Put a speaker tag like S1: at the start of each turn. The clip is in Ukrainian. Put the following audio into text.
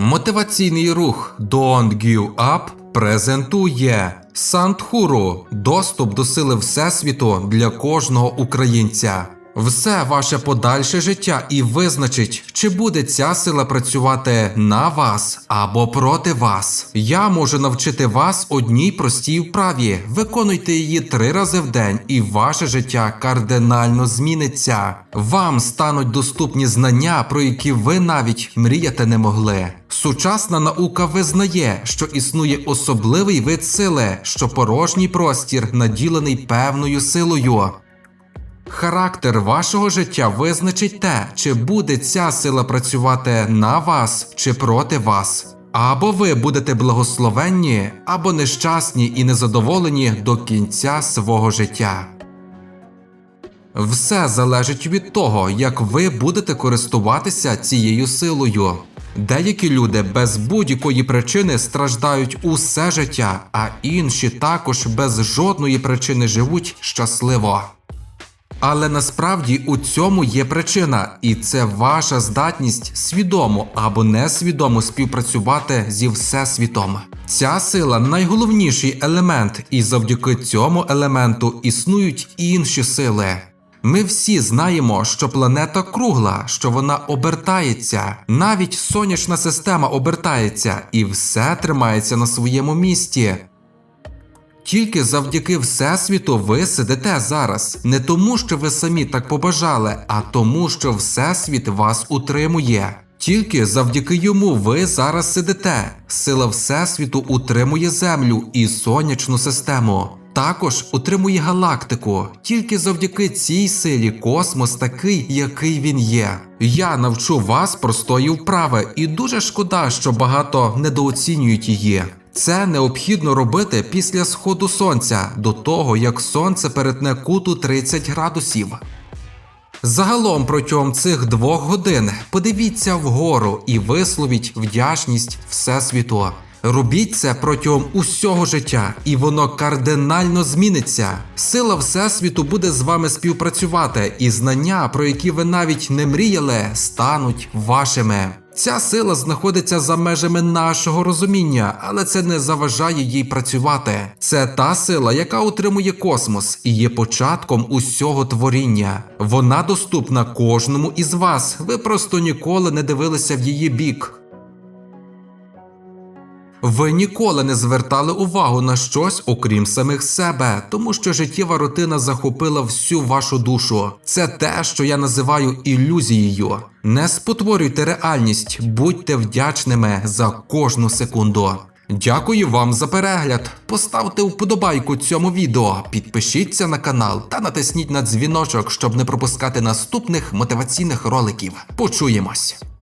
S1: Мотиваційний рух Don't Give Up презентує Сантхуру доступ до сили Всесвіту для кожного українця. Все ваше подальше життя і визначить, чи буде ця сила працювати на вас або проти вас. Я можу навчити вас одній простій вправі. Виконуйте її три рази в день, і ваше життя кардинально зміниться. Вам стануть доступні знання, про які ви навіть мріяти не могли. Сучасна наука визнає, що існує особливий вид сили, що порожній простір наділений певною силою. Характер вашого життя визначить те, чи буде ця сила працювати на вас чи проти вас. Або ви будете благословенні, або нещасні і незадоволені до кінця свого життя. Все залежить від того, як ви будете користуватися цією силою. Деякі люди без будь-якої причини страждають усе життя, а інші також без жодної причини живуть щасливо. Але насправді у цьому є причина, і це ваша здатність свідомо або несвідомо співпрацювати зі всесвітом. Ця сила найголовніший елемент, і завдяки цьому елементу існують інші сили. Ми всі знаємо, що планета кругла, що вона обертається. Навіть сонячна система обертається, і все тримається на своєму місці. Тільки завдяки Всесвіту ви сидите зараз, не тому, що ви самі так побажали, а тому, що Всесвіт вас утримує. Тільки завдяки йому ви зараз сидите. Сила Всесвіту утримує Землю і сонячну систему. Також утримує галактику. Тільки завдяки цій силі космос такий, який він є. Я навчу вас простої вправи, і дуже шкода, що багато недооцінюють її. Це необхідно робити після сходу сонця, до того як сонце перетне куту 30 градусів. Загалом протягом цих двох годин подивіться вгору і висловіть вдячність Всесвіту. Робіть це протягом усього життя, і воно кардинально зміниться. Сила Всесвіту буде з вами співпрацювати, і знання, про які ви навіть не мріяли, стануть вашими. Ця сила знаходиться за межами нашого розуміння, але це не заважає їй працювати. Це та сила, яка утримує космос і є початком усього творіння. Вона доступна кожному із вас. Ви просто ніколи не дивилися в її бік. Ви ніколи не звертали увагу на щось, окрім самих себе, тому що життєва рутина захопила всю вашу душу. Це те, що я називаю ілюзією. Не спотворюйте реальність, будьте вдячними за кожну секунду. Дякую вам за перегляд. Поставте вподобайку цьому відео, підпишіться на канал та натисніть на дзвіночок, щоб не пропускати наступних мотиваційних роликів. Почуємось!